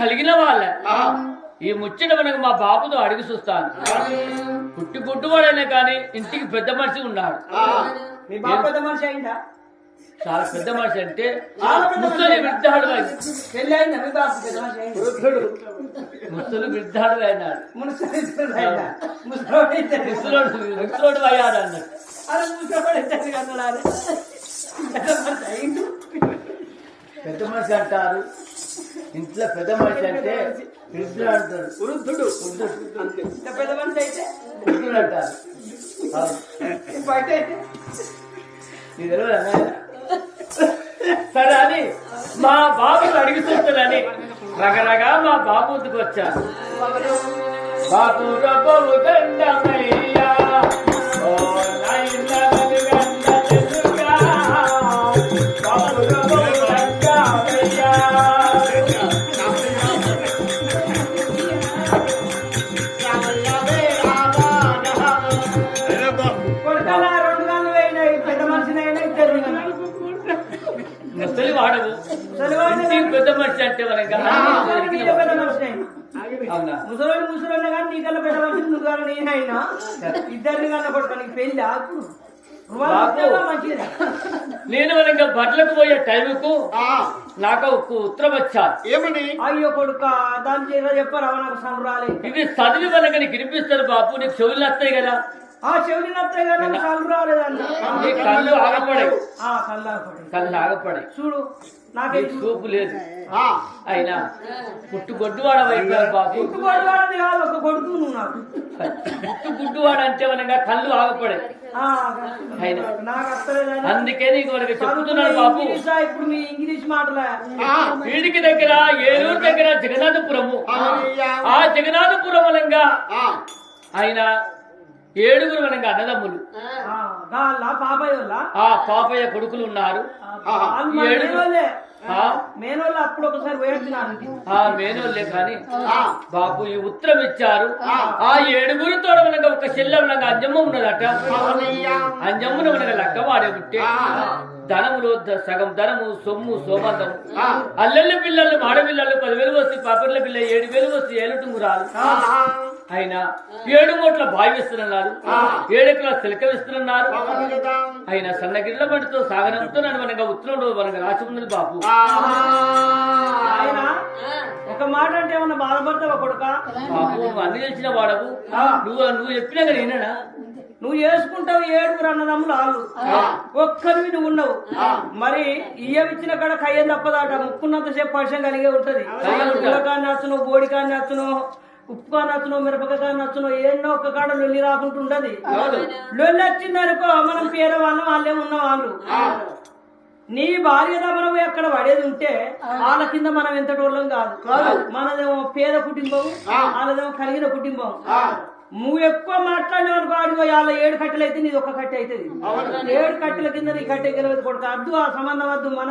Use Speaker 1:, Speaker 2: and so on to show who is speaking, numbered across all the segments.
Speaker 1: కలిగిన వాళ్ళ ఈ ముచ్చట మనకు మా బాబుతో అడిగి చూస్తాను. పుట్టి గుడ్డువాడైనా కానీ ఇంటికి పెద్ద మనిషి ఉన్నాడు.
Speaker 2: మీ బాబు పెద్ద మనిషి అయిందా?
Speaker 1: చాలా పెద్ద మనిషి అంటే ముసలి వృద్ధాడు ముసలి వృద్ధాడు అయినాడు.
Speaker 2: ముసలోడు
Speaker 1: అయ్యాడు అన్నాడు.
Speaker 2: పెద్ద మనిషి
Speaker 1: అంటారు. ఇంట్లో పెద్ద మనిషి అంటే వృద్ధుడు అంటారు
Speaker 2: వృద్ధుడు. ఇంకా పెద్ద మనిషి అయితే
Speaker 1: వృద్ధుడు అంటారు.
Speaker 2: బయట?
Speaker 1: సరే అని మా బాబుని అడిగి చూస్తానని రకరగా మా బాబు వచ్చాను బాబు రబ్బవు దండమయ్యా
Speaker 2: ముసలోడు ముసలోడు కానీ నీకన్నా మనిషి నువ్వు కానీ నేనైనా ఇద్దరిని కన్నా కొడుకు నీకు పెళ్ళి ఆకు
Speaker 1: నేను మనకి బట్టలకు పోయే టైంకు నాకు ఒక ఉత్తరం వచ్చాను
Speaker 3: ఏమని?
Speaker 2: అయ్యో కొడుక దాని చేత చెప్పారా నాకు సను రాలే
Speaker 1: ఇది చదివి మనకి నీకు వినిపిస్తారు బాబు నీకు చెవులు వస్తాయి కదా.
Speaker 2: ఆ కానీ నాకు సను రాలేదండి
Speaker 1: నీ కళ్ళు ఆగపడాయి. కళ్ళు ఆగపడాయి.
Speaker 2: చూడు
Speaker 1: నీకు చూపు లేదు.
Speaker 3: ఆ,
Speaker 1: అయినా పుట్టు గొడ్డువాడ అయిపోయావు బాబు.
Speaker 2: పుట్టుబడి వాడది కాదు ఒక కొడుకు నువ్వు నాకు.
Speaker 1: పుట్టు గుడ్డువాడ అంటే మనగా కళ్ళు ఆగపడాయి.
Speaker 2: ఆ,
Speaker 1: అయినా. అందుకే నీకు మనకి చెప్తున్నాను బాబు.
Speaker 2: ఇప్పుడు మీ ఇంగ్లీష్ మాటలే.
Speaker 3: ఆ,
Speaker 1: వీడికి దగ్గర ఏలూరు దగ్గర జగన్నాథపురము. ఆ జగన్నాథపురం వనంగా
Speaker 3: ఆ,
Speaker 1: ఆయన ఏడుగురు వనంగా అన్నదమ్ములు.
Speaker 2: ఆ, పాపయ్య వాళ్ళ?
Speaker 1: ఆ పాపయ్య కొడుకులు ఉన్నారు.
Speaker 2: మేనోళ్ళే. అప్పుడు ఒకసారి
Speaker 1: ఆ మేనోళ్ళే కానీ.
Speaker 3: ఆ,
Speaker 1: బాబు ఈ ఉత్తరం ఇచ్చారు. ఆ. ఏడుగురితో మనకు ఒక చెల్లె మనకు అంజమ్మ ఉన్నదట. అంజమ్మున మనకు లక్క వాడే ఉంటే ధనములో సగం ధనము సొమ్ము సోమంతము అల్లెళ్ళ పిల్లలు మాడపిల్లలు పదివేలు వస్తే పాపర్ల పిల్ల ఏడు వేలు వస్తే ఏలుటుంగురాలు
Speaker 3: ఆ,
Speaker 1: ఆయన ఏడు మూట్ల భావిస్తున్నారు ఏడెకల సిలకవిస్తున్నారు
Speaker 3: హల్లెలూయా.
Speaker 1: ఆయన సన్నగిళ్ళ బండితో సాగనంతో నన్ను మనకు ఉత్తరంలో మనకు రాసి ఉన్నది బాబు.
Speaker 3: ఆ,
Speaker 2: ఆయన ఒక మాట అంటే ఏమన్నా బాధపడతావా కొడుక?
Speaker 1: బాబు నువ్వు అన్ని తెలిసిన వాడవు. నువ్వు నువ్వు చెప్పినా వినడా?
Speaker 2: నువ్వు చేసుకుంటావు ఏడుగురు అన్నదమ్ములు వాళ్ళు. ఒక్కరివి నువ్వు ఉన్నావు. మరి ఇయ్యవిచ్చిన కాడ కయ్యం తప్పదాట. ముక్కున్నంత సేపు పరిచయం కలిగే ఉంటది. ఉల్లకాన్ని నచ్చును బోడికాన్ని నచ్చును ఉప్పు కాని నచ్చును మిరపకాయ నచ్చును ఎన్నో ఒక్క కాడ లొల్లి రాకుండా ఉండదు లొల్లి వచ్చిందనుకో మనం పేద వాళ్ళం వాళ్ళే ఉన్న వాళ్ళు నీ భార్య మనం ఎక్కడ పడేది ఉంటే వాళ్ళ కింద మనం ఎంత టోళ్ళం కాదు. మనదేమో పేద కుటుంబం వాళ్ళదేమో కలిగిన కుటుంబం. నువ్వు ఎక్కువ మాట్లాడినావు అనుకో అడిగో వాళ్ళ ఏడు కట్టెలు అయితే నీది ఒక కట్టె అవుతుంది ఏడు కట్టెల కింద నీ కట్టె గెలవదు కొడుకు. అద్దు ఆ సంబంధం వద్దు. మన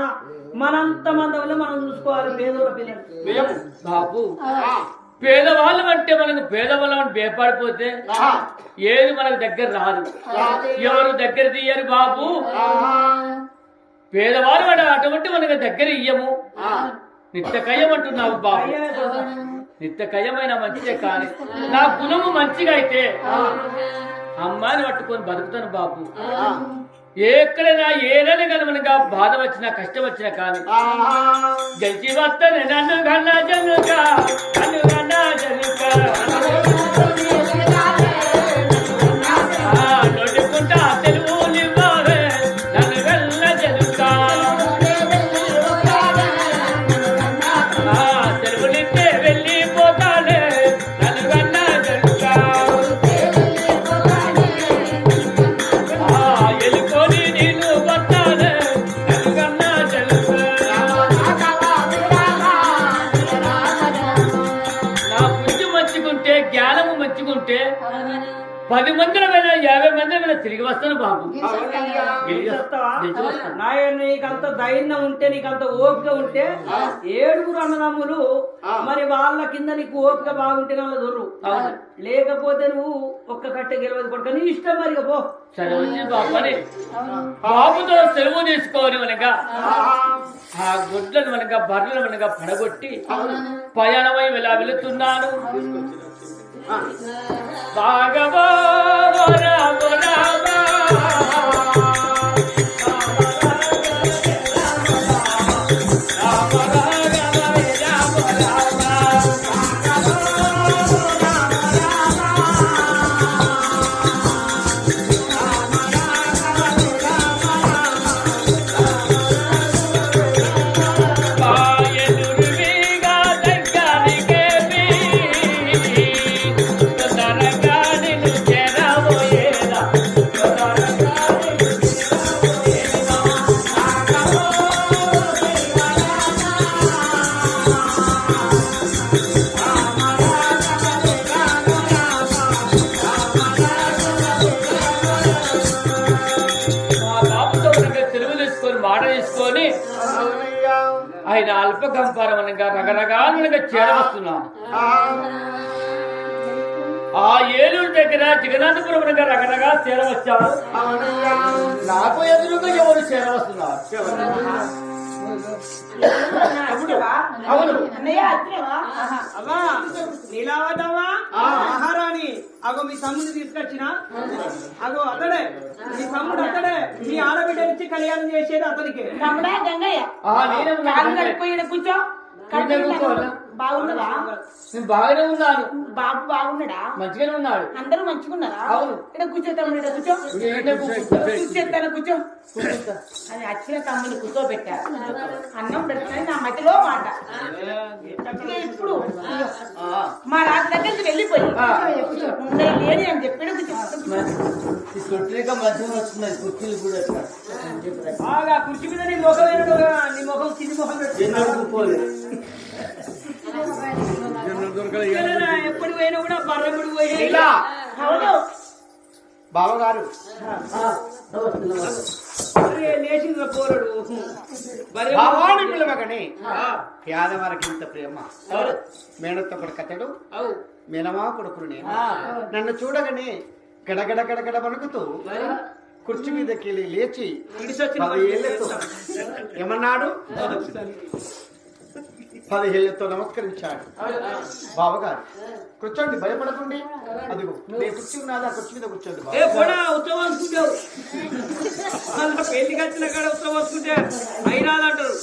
Speaker 2: మనంత మందంలో మనం చూసుకోవాలి. పేదోళ్ళ పిల్లలు.
Speaker 3: మేము.
Speaker 1: బాబు
Speaker 3: ఆ,
Speaker 1: పేదవాళ్ళం అంటే మనకు పేదవాళ్ళం అని భయపడిపోతే
Speaker 3: ఆ,
Speaker 1: ఏది మనకు దగ్గర రాదు. ఎవరు దగ్గర తీయరు బాబు
Speaker 3: ఆ,
Speaker 1: పేదవాళ్ళు వాడు అటువంటి మనకు దగ్గర ఇయ్యము.
Speaker 3: ఆ.
Speaker 1: నిత్య కయ్యం అంటున్నావు బాబు
Speaker 2: అయ్యే కొడుకు.
Speaker 1: నిత్య కయ్యమైన మంచిదే కానీ నా గుణము మంచిగా అయితే అమ్మాయిని పట్టుకొని బతుకుతాను బాబు ఎక్కడైనా ఏదైనా కానీ మనకు బాధ వచ్చినా కష్టం వచ్చినా కానీ గెలిచి వస్తాను నన్ను కన్నా జనుక తిరిగి వస్తాను బాబు.
Speaker 2: నాయన నీకంత ధైర్యం ఉంటే నీకంత ఓపిక ఉంటే ఏడుగురు అన్నదమ్ములు మరి వాళ్ళ కింద నీకు ఓపిక బాగుంటే వాళ్ళ దొర్రు.
Speaker 1: అవును.
Speaker 2: లేకపోతే నువ్వు ఒక్క కట్టె గెలవదు కొడుక. నీ ఇష్టం మరి పో.
Speaker 1: సరే బాబు బాబుతో సెలవు తీసుకోవాలి మనగా ఆ. గుడ్లను మనగా బర్రెలు మనగా పడగొట్టి ప్రయాణమై ఇలా వెళుతున్నాను. భాగవో ఆయన అల్పకంపారం అనగా రకరకాలుగా చేరవస్తున్నాను
Speaker 3: ఆ.
Speaker 1: ఏలూరు దగ్గర జగన్నాథపురం అనగా రకరకాల చేరవచ్చారు. నాకు ఎదురుగా ఎవరు చేరవస్తున్నారు? అవును.
Speaker 2: మహారాణి అగో మీ తమ్ముడిని తీసుకొచ్చిన? అగో అతడే. మీ తమ్ముడు అతడే. మీ ఆడబిడ్డ నుంచి కళ్యాణం చేసేది అతనికి.
Speaker 4: తమ్ముడా గంగయ్య. కూర్చో. బాగున్నదా
Speaker 1: నేను బాగానే ఉన్నాను.
Speaker 4: బాబు బాగున్నాడా?
Speaker 1: మంచిగానే ఉన్నాడు.
Speaker 4: అందరూ మంచిగున్నారా?
Speaker 1: అవును.
Speaker 4: ఇక్కడ కూర్చో తమ్ముడు ఇక్కడ కూర్చో. కూర్చోస్తాను కూర్చో అది వచ్చిన తమ్ముని కూర్చోబెట్టారు అన్నం పెడతాను నా మధ్యలో మాట. ఇప్పుడు మా రాజు దగ్గరికి వెళ్ళిపోయి. ఉండే లేని అని చెప్పాడు
Speaker 1: కుర్చీలు కూడా
Speaker 2: కుర్చీ మీద నీ ముఖం నీ ముఖం కింది ముఖం పెట్టు. ఎప్పుడు పోయినా కూడా పోయి లేచింది పోరడు.
Speaker 3: పిలవగనే యాదవారికి ఇంత ప్రేమ. మేనత్త కొడుకతడు మేనమా కొడుకులు నేను. నన్ను చూడగానే గడగడ గడగడ వణుకుతూ కుర్చీ మీదకి వెళ్ళి లేచి ఏమన్నాడు? పదిహేళ్ళతో నమస్కరించాడు. బావగారు కూర్చోండి భయపడకండి. అదిగో నేను కుర్చీ ఉన్నదా కుర్చీ మీద కూర్చోండి
Speaker 2: ఉత్సవం అనుకుంటావు పెళ్ళికి వచ్చిన కాడ ఉత్సవం వస్తుంటే అయినా అంటారు.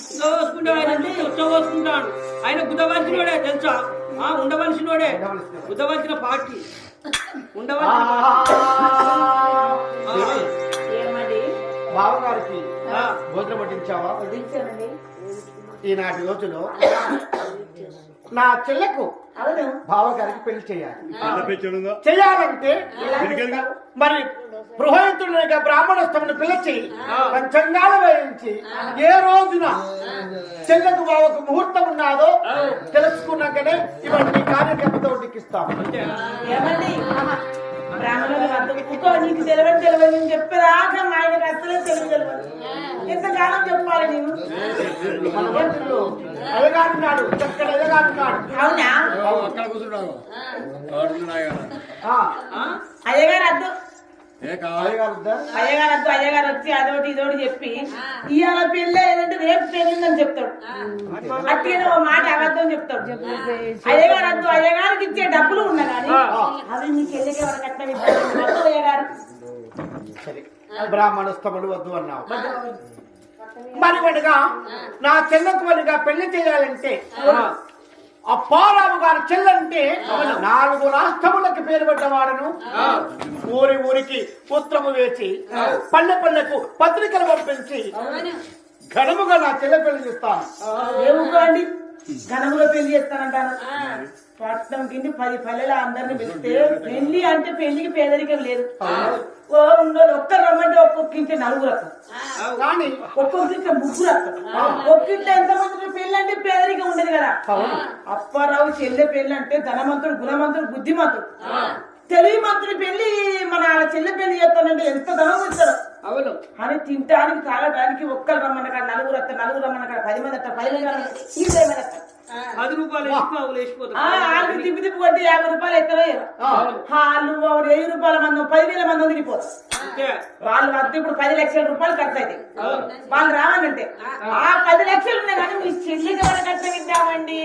Speaker 2: ఉత్సవం వస్తుంటే ఆయన ఉత్సవం వస్తుంటాడు ఆయన గుద్దవలసినోడే తెలుసా? ఆ ఉండవలసినోడే గుద్దవలసిన పార్టీ. ఉండవలసిన
Speaker 3: బావగారికి
Speaker 2: ఆ,
Speaker 3: భోజనం వడ్డించావా?
Speaker 4: వదిలించానండి
Speaker 3: ఈనాటి రోజులో నా చెల్లెకు
Speaker 4: అవును
Speaker 3: బావగారికి పెళ్ళి చేయాలి. చేయాలంటే మరి పురోహితుడిగా బ్రాహ్మణోత్సవం పిలిచి పంచంగాల వేయించి ఏ రోజున చెల్లెకు బావకు ముహూర్తం ఉన్నాదో తెలుసుకున్నాకనే ఇవన్నీ కార్యక్రమంతో ఉడికిస్తాం.
Speaker 4: బ్రాహ్మణులు నీకు తెలియదు తెలియదు నేను చెప్పేదాకా మా ఆయనకు అసలే తెలియదు. తెలియదు ఎంతకాలం చెప్పాలి నేను
Speaker 3: మన మంత్రులు అయ్యగారున్నాడు చక్కడ అయ్యగారున్నాడు
Speaker 4: అవునా
Speaker 3: ఆ,
Speaker 2: ఆ?
Speaker 4: అయ్యగారు అద్దు
Speaker 3: అయ్యగారుద్దా?
Speaker 4: అయ్యగారు అద్దు అయ్యగారు వచ్చి అదోటి ఇదోటి చెప్పి ఇవాళ పెళ్ళి ఏదంటే రేపు పెళ్ళిందని చెప్తాడు. అట్టిగానే ఓ మాట అబద్ధం చెప్తాడు. అయ్యగారు అద్దు అయ్యగారికి ఇచ్చే డబ్బులు ఉన్నా కానీ అవి నీకు అట్లా అయ్యగారు.
Speaker 3: బ్రాహ్మణోత్సవాలు వద్దు అన్నావు. మరి వాడుగా నా చెల్లకు వాడిగా పెళ్ళి చేయాలంటే అప్పారావు గారి చెల్లంటే నాలుగు రాష్ట్రములకు పేరు పడ్డవాడను ఊరి ఊరికి పుత్రము వేచి పల్లె పల్లెకు పత్రికలు పంపించి ఘనముగా నా చెల్లె పెళ్ళి చేస్తాను.
Speaker 4: ఏముకోండి ఘనములో పెళ్ళి చేస్తానంటాను పట్నం కింది పది పల్లెల అందరిని పిలిస్తే పెళ్ళి అంటే పెళ్ళికి పేదరికం లేదు. ఓ ఒక్కరు నలుగురు వస్తారు
Speaker 3: కానీ
Speaker 4: ఒక్కొక్కింటే ముగ్గురు వస్తారు ఒక్కింటే ఎంతమంది పెళ్ళి అంటే పేదరికం ఉండదు కదా. అప్పారావు చెల్లె పెళ్ళి అంటే ధనవంతుడు గుణవంతుడు బుద్ధిమంతుడు. తెలివి మంత్రి పెళ్ళి మన చెల్లి పెళ్ళి చేస్తానంటే ఎంత ధనం ఇస్తారు
Speaker 1: అవును.
Speaker 4: అని తింటానికి తాగడానికి ఒక్కరు రమ్మన్న కాడ నలుగురు వస్తారు నలుగురు రమ్మన్న కాడ పది మంది వస్తారు పది మంది
Speaker 2: పది రూపాయలు
Speaker 4: తిప్పి తిప్పి కొట్టి యాభై రూపాయలు ఎత్తరో వాళ్ళు వెయ్యి రూపాయల మంది పదివేల మంది తిరిగిపోతారు వాళ్ళు వద్ద ఇప్పుడు పది లక్షల రూపాయలు ఖర్చు అవుతాయి వాళ్ళు రావాలంటే. ఆ. పది లక్షలు ఉన్నాయి కానీ మీ చెల్లికి ఎవరు ఖర్చు ఇద్దామండి